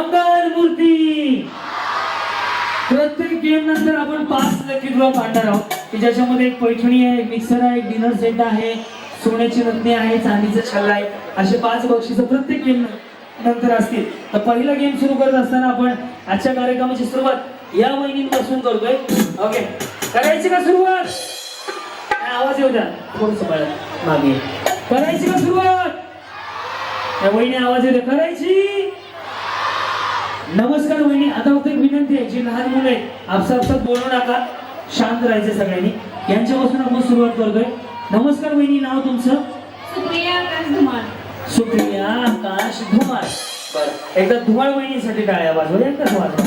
मंगल मूर्ती. प्रत्येक गेम नंतर आपण पाच लकी ड्रॉ पाडणार आहोत. की ज्याच्यामध्ये एक पैठणी आहे एक मिक्सर आहे एक डिनर सेट आहे सोन्याची रत्ने आहे चांदीचा छल्ला आहे. असे पाच बक्षीचं प्रत्येक गेम नंतर असतील. तर पहिला गेम सुरू करत असताना आपण आजच्या कार्यक्रमाची सुरुवात या वहिनींपासून करतोय. ओके करायची का सुरुवात? काय आवाज येऊ द्या. थोडस मागे. करायची का सुरुवात? या वहिनी आवाज येऊ द्या. करायची? नमस्कार वहिनी आता फक्त एक विनंती आहे. जी लहान मुलं आहेत आपसा आपसात बोलू नका. शांत राहायचं सगळ्यांनी. यांच्यापासून आपण सुरुवात करतोय. नमस्कार वहिनी नाव तुमचं? सुप्रिया आकाश धुमाळ. सुप्रिया आकाश धुमाळ. बरं एकदा धुमाळ वहिनीसाठी टाळ्या वाजवा. एकदाच वाजवा.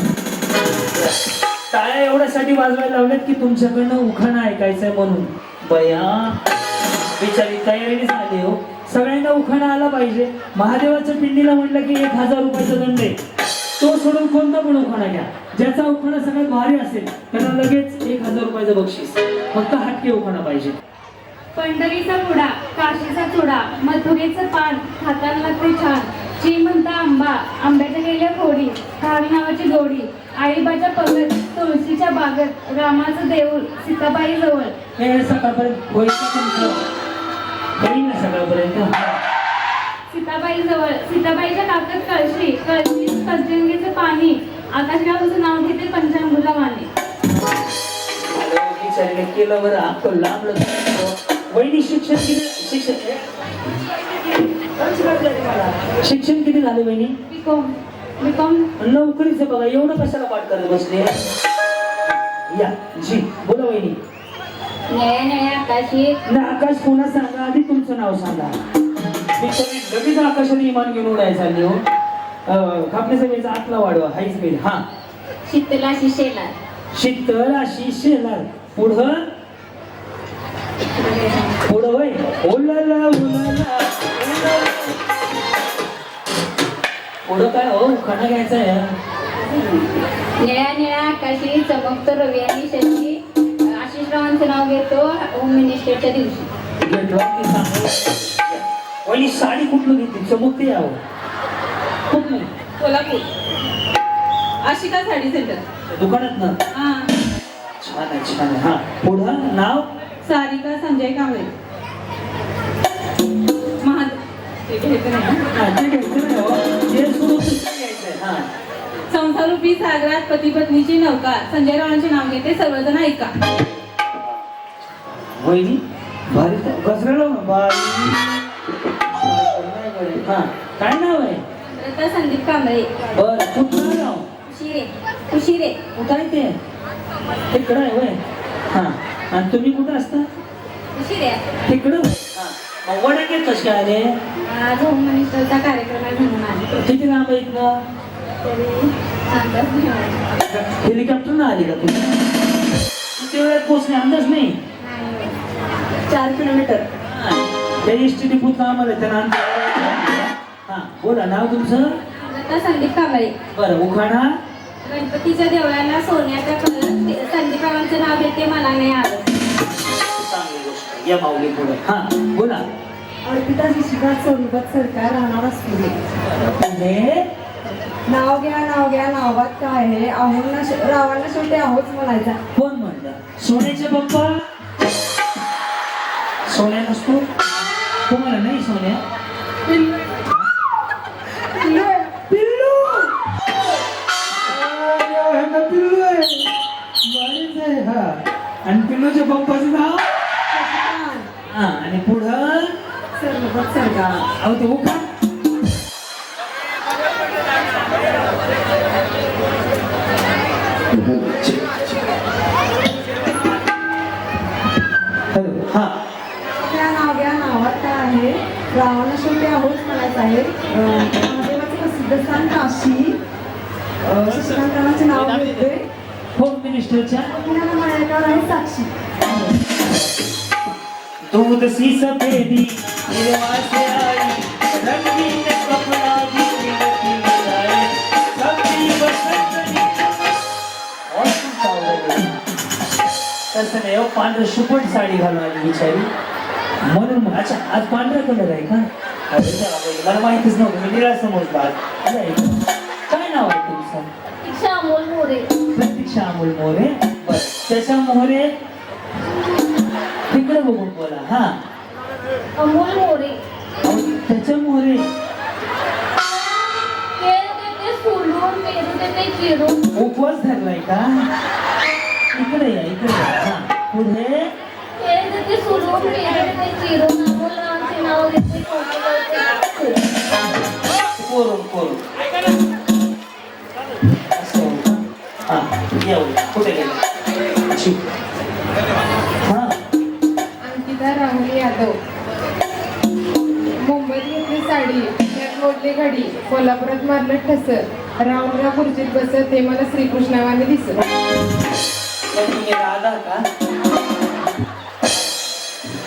टाळ्या एवढ्यासाठी वाजवायला लावल्यात की तुमच्याकडनं उखाणा ऐकायचंय म्हणून. बया बिचारी तयारीने झाली हो. सगळ्यांना उखाणा आला पाहिजे. महादेवाच्या पिंडीला म्हटलं की एक हजार रुपयाचा दंड आहे. तो सोडून कोणता पण उखाणा घ्या. ज्याचा उखाणा सगळ्यात भारी असेल त्याला लगेच एक हजार रुपयाचं बक्षीस. फक्त हटके उखाणा पाहिजे. पंढरीचा पुडा काशीचा चुडा मथुरेचं पान खाताना लागते छान. ची म्हणता आंबा आंब्याच्या गेल्या फोडी खारी नावाची गोडी आईबाच्या पगत तुळशीच्या बागत रामाचं देऊळ सीताबाई जवळ. हे सकाळपर्यंत होईल का तुमचं? होईल ना सकाळपर्यंत. सीताबाई जवळ सीताबाईच्या काकत कळशी कळशी पंचगंगेचं पाणी आकाशगावचं नाव घेते पंचांगुला वाणी. बिचारीने केलं बरं अक्कल लांबलं. वहिनी शिक्षण किती शिक्षण शिक्षण किती झाले वहिनी? बिकॉम बिकॉम नोकरीचं बघा एवढं कशाला पाठ करत बसले? या जी बोला वहिनी. नया नया आकाशी. ना आकाश पुन्हा सांगा आधी तुमचं नाव सांगा. बिचारी लगेच आकाशाने इमान घेऊन उडायला चालली हो. कापण्याचा वेळेचा आतला वाढवा हाईच वेळ हा. शीतला शिशेला शीतल अशी शेलार. पुढं? पुढं होय. ओलाला. पुढं काय हो? खाणं घ्यायचं आहे निळ्या निळ्या आकाशी चमकतो रवी आणि शशी. आशिष रावांचं नाव घेतो. होम मिनिस्टरच्या दिवशी. वहिनी साडी कुठलं घेतली? चमकते यावं कुठलं कोल्हापूर. आशिका साडी सेंटर दुकानात ना हा. छान आहे छान आहे. हा पुढं नाव? सारिका संजय कांबळे. महाद हं. संसारूपी सागरात पती पत्नीची नौका. संजय रावांचे नाव घेते सर्वजण ऐका. वहिनी भारी घसरलो ना बाई. हा काय नाव आहे? रता संदीप कांबळे. बर कुठलं उशिरे उशिरे. कुठं आहे ते? तिकडं आहे वय हा. आणि तुम्ही कुठं असता? उशिरे. तिकडं? हा. वडाके कसे आले आज होम मिनिस्टरचा कार्यक्रम आहे म्हणून आले. किती लांब आहे इथनं. हेलिकॉप्टरनं आली. का तुम्ही किती वेळात पोचणे अंदाज नाही. चार किलोमीटर. हा. त्या एस टी डिपूत आम्हाला अंदाज हा बोला नाव तुमचं? रता संदीप कांबळे. बरं उखाणा? गणपतीच्या देवळाला सोन्याचा कलर संदीप रावांचं नाव घेते मला नाही आलं चांगली गोष्ट. या माऊली पुढे. हा बोला. अर्पिता शिशिकात सोनीपत सरकार राहणार असतो पुढे नाव घ्या नाव घ्या नावात काय आहे? आहोंना रावांना शेवटी आहोच म्हणायचा. कोण म्हणलं? सोन्याचे पप्पा? सोन्या नसतो? पिल्लूच्या पप्पाचं नाव? हा आणि पुढं? सोनीपत सरकार अहो ते उखा हॅलो हा. रावांना शेवटी आहोत म्हणायचं आहे महादेवाचं प्रसिद्ध स्थान काशी. रावांचे नाव घेतोय होम मिनिस्टरच्या साक्षी. दूध सी सफेदी से आई रंगीन कपड़ा भी सबकी तसं नाही हो पांढरं शुपट साडी घालून बिचारी. म्हणून अच्छा आज पांढरा कलर आहे का? अरे मला माहितीच नव्हतं मी निळा समजला काय नाव आहे तुमचं? इच्छा अमोल मोरे प्रतीक्षा अमोल मोरे बर. त्याच्या मोरे तिकडे बघून बोला हा. अमोल मोरे अहो, त्याच्या मोरे केळ देते सोलून पेरू देते चिरून. उपवास धरलाय का? इकडे या इकडे या. हा. पुढे. केळ देते सोलून पेरू देते चिरून. अमोलांचे नाव देते कोकिलाचे कोरून कोरून. हा येऊ कुठे गेले? छी. हा. अंकिता राहुल यादव. मुंबईत घेतली साडी त्यात मोडली घडी कोल्हापुरात मारलं ठस राऊंडला खुर्चीत बसत ते मला श्रीकृष्णावाने दिसत. तुम्ही राधा का?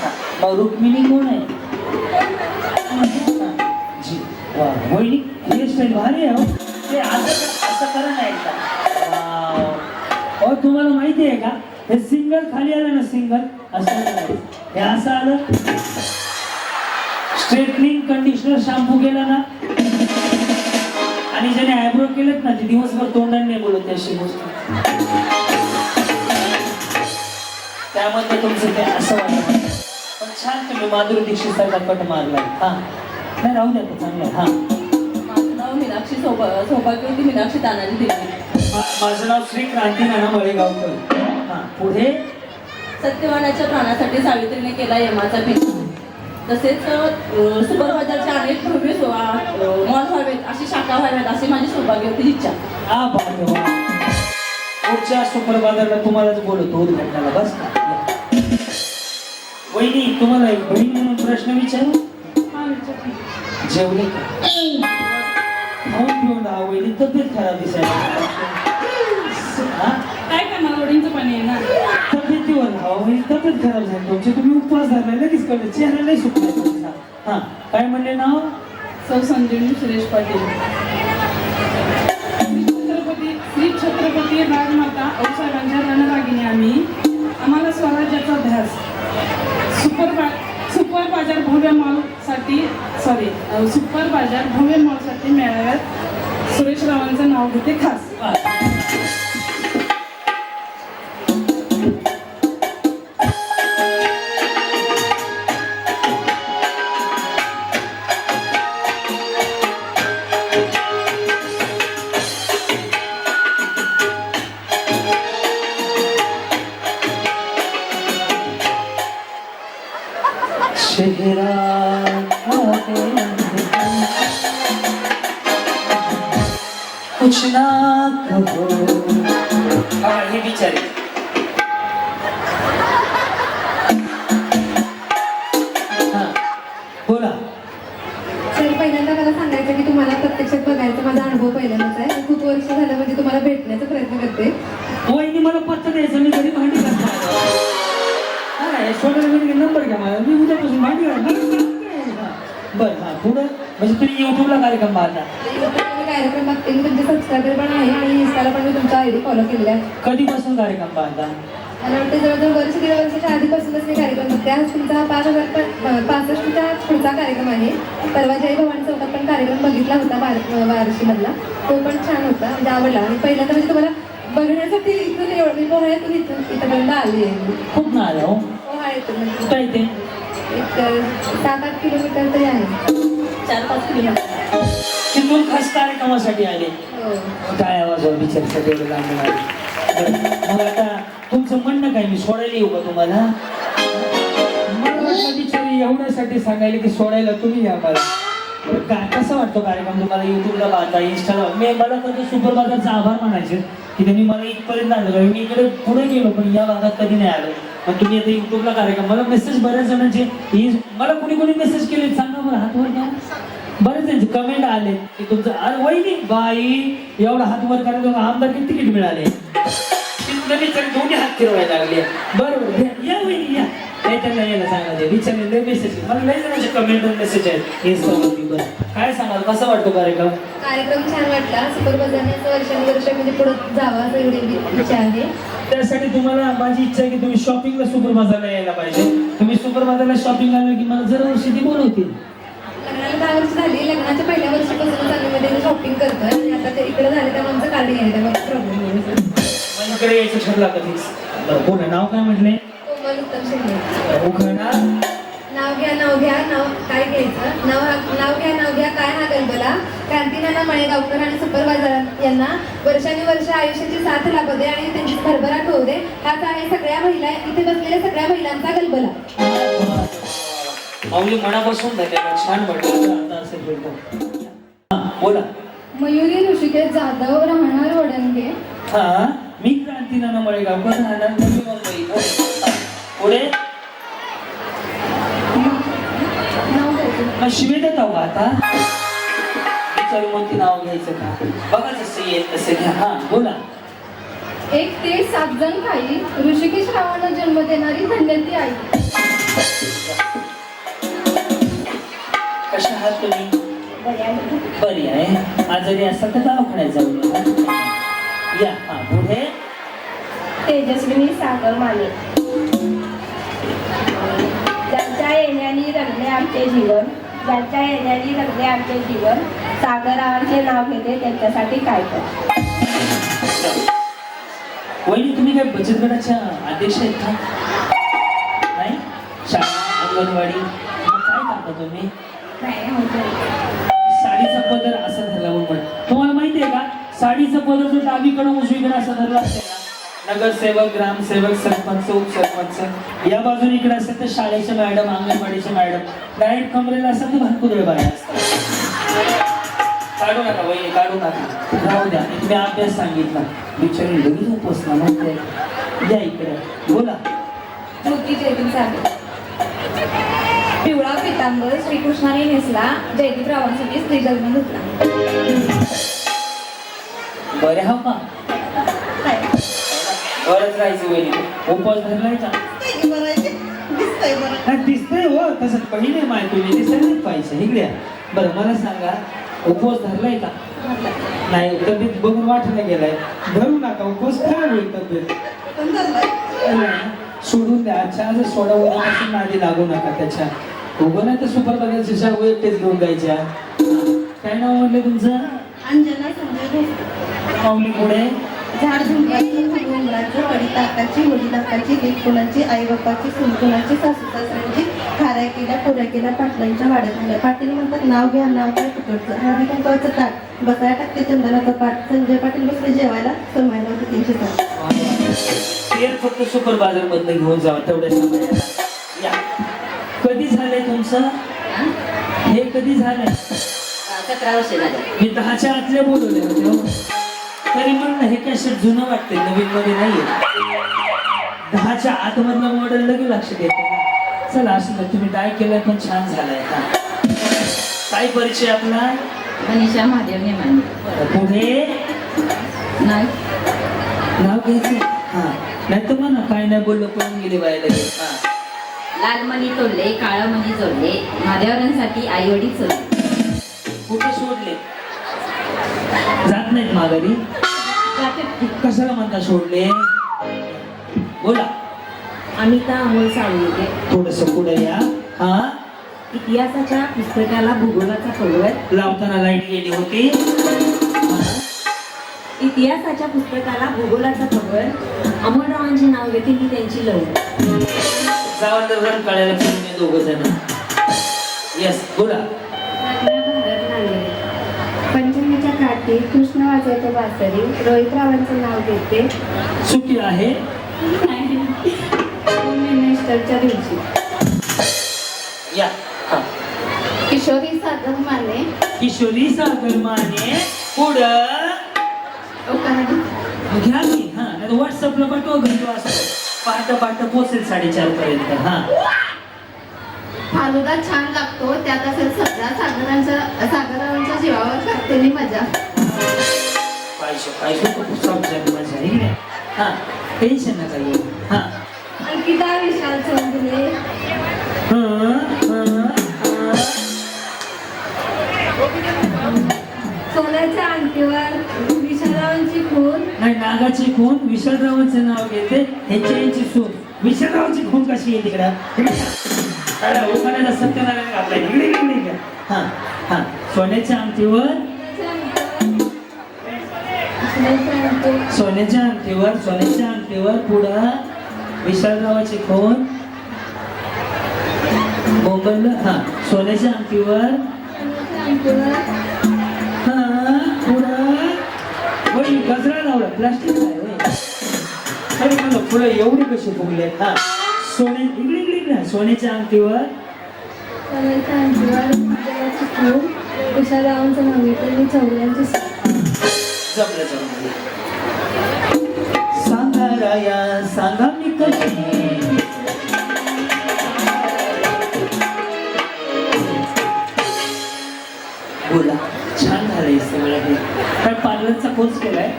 हा, मग रुक्मिणी कोण आहे? जी वा वहिनी हेअरस्टाईल भारी आहे हो. ते असं असं करा ना एकदा. अहो तुम्हाला माहिती आहे का हे सिंगल खाली आलं ना सिंगल असं हे असं आलं स्ट्रेटनिंग कंडिशनर शॅम्पू केला ना आणि ज्याने आयब्रो केलेत ना ते दिवसभर तोंडाने बोलत अशी गोष्ट त्यामध्ये तुमचं ते असं वाटत पण छान तुम्ही माधुरी दीक्षित सारखा कट मारला हा नाही राहू द्या ते चांगलं हा माझं नाव मीनाक्षी सौभा सौभाग्यवती मीनाक्षी तानाजी दिली माझं नाव श्री क्रांती नाना मळेगावकर. हा पुढे? सत्यवानाच्या प्राणासाठी सावित्रीने केला यमाचा पिछा तसेच सुपर बाजारचे अनेक भव्य सोहळा मॉल व्हावेत अशी शाखा व्हाव्यात अशी माझी सौभाग्यवती इच्छा. आ बाप वा पुढच्या सुपर बाजारला तुम्हालाच बोलवतो उद्घाटनाला. बस का? वहिनी तुम्हाला एक बहीण म्हणून प्रश्न विचारू? जेवले का? खाऊन पिऊन राहा वहिनी. तब्येत खराब दिसायला काय करणार? वडींचं पाणी आहे ना. तब्येतीवर राहा वहिनी तब्येत खराब झाली तुमची तुम्ही उपवास धरला लगेच कळलं चेहरा नाही सुकला हा काय म्हणले नाव? सौ संजीवनी सुरेश पाटील. छत्रपती श्री छत्रपती राजमाता औसाहेबांच्या रणरागिणी आम्ही. आम्हाला स्वराज्याचा ध्यास सुपर बा सुपर बाजार भव्य मॉलसाठी सॉरी सुपर बाजार भव्य मॉलसाठी मेळाव्यात सुरेश रावांचं नाव घेते खास. कुछ ना कहो। हा हे बिचारे. हा बोला. सर पहिल्यांदा मला सांगायचं की तुम्हाला प्रत्यक्षात बघायचा माझा अनुभव पहिल्यांदाच आहे. खूप वर्ष झालं म्हणजे तुम्हाला भेटण्याचा प्रयत्न करते. वहिनी मला पत्ता द्यायचं मी घरी भांडी करतो सोडायला नंबर घ्या मला. मी उद्यापासून भांडी करणार बरं हा पुढं? म्हणजे तुम्ही युट्यूबला कार्यक्रम पाहता मी कार्यक्रम बघते मी तुमचे सबस्क्रायबर पण आहे आणि इंस्टाला पण मी तुमचा आय डी फॉलो केलेला आहे. कधीपासून कार्यक्रम पाहता मला वाटतं जवळजवळ वर्ष दीड वर्षाच्या आधीपासूनच मी कार्यक्रम बघते आज तुमचा पाच हजार पासष्टचा पुढचा कार्यक्रम आहे. परवा जय भवानी चौकात पण कार्यक्रम बघितला होता बार बार्शीमधला तो पण छान होता म्हणजे आवडला. आणि पहिल्यांदा म्हणजे तुम्हाला बघण्यासाठी इथून एवढी पोहायतून इथून इथपर्यंत आली आहे. खूप ना हो पोहायतून म्हणजे कुठं एक सात आठ किलोमीटर तरी आहे. चार पाच किलोमीटर. तिथून खास कार्यक्रमासाठी आले. हो. काय आवाज बिचारसाठी एवढं लांब आले मग आता तुमचं म्हणणं काय? मी सोडायला येऊ का तुम्हाला? मला बिचारी एवढ्यासाठी सांगायला की सोडायला तुम्ही या मला काय कसं वाटतो कार्यक्रम तुम्हाला? युट्यूबला पाहता इंस्टाला मी मला कधी सुपर बाजारचा आभार मानायचे. की त्यांनी मला इथपर्यंत आणलं. मी इकडे पुढे गेलो पण या भागात कधी नाही आलो. मग तुम्ही आता युट्यूबला कार्यक्रम मला मेसेज बऱ्याच जणांचे मला कोणी कोणी मेसेज केले सांगा बरं हात वर घ्या बरेच त्यांचे कमेंट आले. की तुमचं अरे वहिनी बाई एवढा हात वर करायला तुम्हाला आमदार तिकीट मिळाले. दोन्ही हात फिरवायला लागले. बरोबर. नाही त्यांना यायला सांगा विचारले मेसेज मला लय जणांचे कमेंट मेसेज आहेत इंस्टावरती बरं काय सांगाल कसा वाटतो कार्यक्रम कार्यक्रम छान वाटला सुपर बाजारने असं वर्षानुवर्ष म्हणजे पुढे जावा असं एवढी इच्छा आहे त्यासाठी तुम्हाला माझी इच्छा आहे की तुम्ही शॉपिंगला सुपर बाजारला यायला पाहिजे. तुम्ही सुपर बाजारला शॉपिंग आलं की मला जर वर्षी ती बोलवतील. लग्नाला दहा वर्ष झाली. लग्नाच्या पहिल्या वर्षापासूनच आम्ही मध्ये शॉपिंग करतोय. आणि आता ते इकडे झाले त्यामुळे आमचं कार्ड त्यामुळे प्रॉब्लेम मग इकडे यायचं ठरला कधीच बरं बोला नाव काय म्हटले? शेट्टी उखाणा नाव घ्या नाव घ्या नाव काय घ्यायचं? नाव नाव घ्या नाव घ्या काय हा गलबला क्रांतीनाना मळेगावकर आणि सुपर बाजार यांना वर्षानुवर्ष आयुष्याची साथ लाभू दे आणि त्यांची भरभराट होऊ दे हाच आहे सगळ्या महिला इथे बसलेल्या सगळ्या महिलांचा गलबला माऊली मनापासून छान बोला. मयुरी ऋषिकेश जाधव राहणार वडंगे हा मी क्रांती नाना मळेगावकर राहणार? मुंबई पुणे. पुढे? मग शिवे देत आहो आता? विचारू नाव घ्यायचं का? बघा जसं येत तसं घ्या. हा बोला. एक ते सात जण खाई. ऋषिकेश रावांना जन्म देणारी धन्यती आई. कशा आहात तुम्ही? बरी आहे. आजारी असाल तर दवाखान्यात जाऊन या. या हा पुढे. तेजस्विनी सागर माने. आमचे जीवन ज्यांच्या येण्याने रंगले आमचे जीवन सागरावांचे नाव घेते त्यांच्यासाठी काय कर वहिनी तुम्ही काय बचत गटाच्या अध्यक्ष आहेत का? नाही? शाळा अंगणवाडी मग काय करता तुम्ही? साडीचा पदर असा धरला म्हणून. तुम्हाला माहिती आहे का? साडीचा पदर जर डावीकडे उजवीकडे असा धरला असेल नगरसेवक ग्रामसेवक सरपंच उपसरपंच. या बाजूने इकडे असेल तर शाळेचे मॅडम अंगणवाडीचे मॅडम. डायरेक्ट कमरेला असेल तर भरपूर वेळ बाहेर काढू नका वहिनी काढू नका. राहू द्या. मी अभ्यास सांगितला. बिचारी लगेच उपसला मग या इकडे. बोला. सागर पिवळा पितांबर श्रीकृष्णाने नेसला. जयदीप रावांसाठी स्त्री जन्म घेतला. बरे हा का? बरंच राहायचं वहिनी. उपवास धरलाय का नाही, दिसतंय हो तसं पहिले माय तुम्ही दिसायला पाहिजे इकडे या. बरं मला सांगा उपवास धरलाय. का नाही तब्येत बघून वाटायला गेलाय. धरू नका उपवास काय होईल तब्येत? नाही, सोडून द्या. अच्छा जर सोडा उद्यापासून नादी लागू नका त्याच्या. उभं नाही तर सुपर बघायचं शाळा एकटेच घेऊन जायच्या. काय नाव म्हटलं तुमचं? अंजना. माऊली पुढे. झाड झुंबाची उमराची वडिताकाची वडिलाकाची लेखकुणाची आई बापाची सुनकुणाची सासू सासऱ्यांची खाऱ्या केल्या पुऱ्या केल्या पाटलांच्या वाड्यात झाल्या. पाटील म्हणतात नाव घ्या नाव काय फुकटचं. हळदी कुंकवाचं ताट. बसाया टाकते चंदनाचा पाठ संजय पाटील बसले जेवायला. समयाला होते तीनशे ताट. तेल फक्त सुपर बाजार मधनं घेऊन जावं तेवढ्या कधी झालंय तुमचं? हे कधी झालंय? सतरा वर्ष झाले. मी दहाच्या आतले बोलवले होते हो. तरी म्हणलं हे कॅसेट जुनं वाटते नवीन मध्ये नाहीये. दहाच्या आतमधलं मॉडेल लगे लक्ष देते चला असं तुम्ही काय केलंय पण छान झालंय का? काय परिचय आपला? मनीषा महादेव नेमाने. पुढे? नाही. नाव घ्यायचं? हा. नाही तर म्हणा काय नाही बोललो पळून गेले बाय लगेच. हा. लाल मणी तोडले काळं मणी जोडले महादेवरांसाठी आई वडील चोरले कुठे सोडले? जात नाहीत माघारी. कशाला म्हणता सोडले? बोला. अमिता अमोल साळुंके. थोडस पुढे या. हा? इतिहासाच्या पुस्तकाला भूगोलाचा फगवत लावताना लाइट गेली होती. हा. इतिहासाच्या पुस्तकाला भूगोलाचा फगवत अमोलरावांचे नाव घेते मी त्यांची लव जावं तर रन कळायला दोघ जण. येस बोला. काठी कृष्ण वाजवतो बासरी. रोहितरावांचं नाव घेते. चुकी आहे. मिनिस्टरच्या दिवशी? या. हा. किशोरी साधव माने. किशोरी सागर माने पुढं. घ्या की हा नाही व्हॉट्सअपला पाठवा घरी असं. पहाट पहाट पोचेल साडेचार पर्यंत. हा. फालुदा छान लागतो. त्यात असेल सगळ्या सागरांच्या सागरांच्या जीवावर करते मी मजा. खूप हे. हा टेन्शन नका घेऊ हा. अंकिता विशाल चौधरी. हा, हा, हा. सोन्याच्या अंगठीवर विशालांची खून. नाही नागाची खून. विशालरावांचं नाव घेते. ह्याची यांची सून. विशालरावांची खून कशी आहे तिकडं? अरे उखाण्याचा सत्यनारायण आपल्या इकडे इकडे इकडे. हा हा. सोन्याच्या अंगठीवर सोन्याच्या अंगठीवर सोन्याच्या अंगठीवर पुढं विशालरावाची खून मोबाईल हा सोन्याच्या अंगठीवर. हा पुढं. होय गजरा लावला प्लास्टिक आहे अरे मला पुढं एवढे कसे फुगले हा. सोने इकडे इकडे ना सोन्याच्या अंगठीवर. सोन्याच्या अंगठीवर विशालाची खून विशालरावांचं नाव मी चौघ्यांची जमलं जमलं सांगा राया सांगा मी कशी बोला छान झालंय सगळं हे. पण पार्लरचा कोर्स केलाय?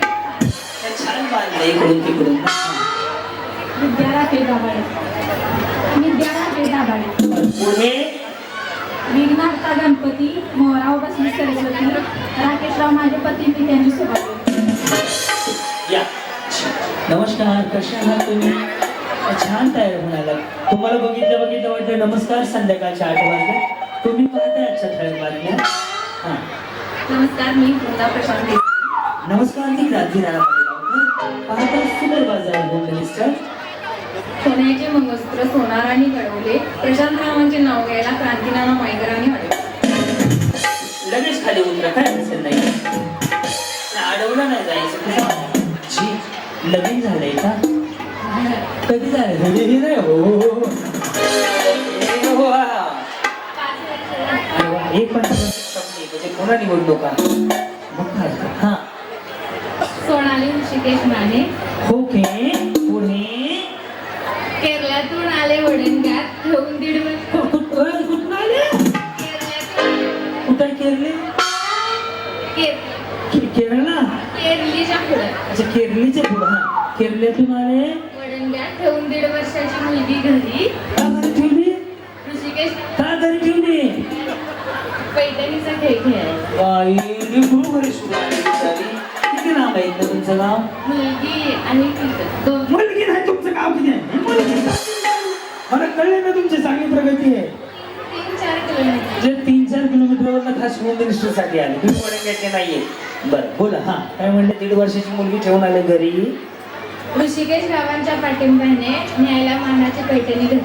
छान बांधलंय इकडून तिकडून. विद्या राखे दाभाडे विद्या राखे दाभाडे पुढे विघ्नार्था गणपती? मोहराव बसली सरस्वती राकेशराव माझे पती मी त्यांची सोबत या. नमस्कार कशा आहात तुम्ही? छान तयार म्हणाला. तुम्हाला बघितलं बघितलं वाटतं. नमस्कार संध्याकाळच्या आठ वाजले. तुम्ही पाहताय आजच्या ठळक बातम्या? हा. नमस्कार मी वृंदा प्रशांत. नमस्कार मी राजी राणा पाहता सुंदर बाजार होम मिनिस्टर सोन्याचे मंगळसूत्र सोनारांनी घडवले. प्रशांत रावांचे नाव घ्यायला क्रांतीनाना मायकरांनी अडवले लगेच खाली उतरा काय असेल नाही? अडवलं नाही जायचं. जी लगीन झालंय का? कधी झालं? नाही? हो. एक पण म्हणजे पुन्हा निवडणुका मग काय. हा. सोनाली ऋषिकेश माने. ओके. केरल्यातून आले वडणगात ठेवून दीड वर्षाची मुलगी घरी. का घरी ठेवली? ऋषिकेश. का घरी ठेवली? पैठणीचा खेळ खेळायचा बाई लेकरू घरी सुरू आहे बिचारी. किती नाव आहे तुमचं गाव? मुलगी आणि तिथं दोन. मुलगी नाही तुमचं गाव किती आहे? मुलगी. मला कळले ना तुमची चांगली प्रगती आहे. तीन चार किलोमीटर. जे तीन चार किलोमीटरवर खास होम मिनिस्टरसाठी आले. तुम्ही वडंग्याचे नाहीये. बरं बोला हा. काय म्हणले दीड वर्षाची मुलगी ठेवून आले घरी? ऋषिकेश गावांच्या पाठिंब्याने न्यायला मानाची पैठणी घेतली.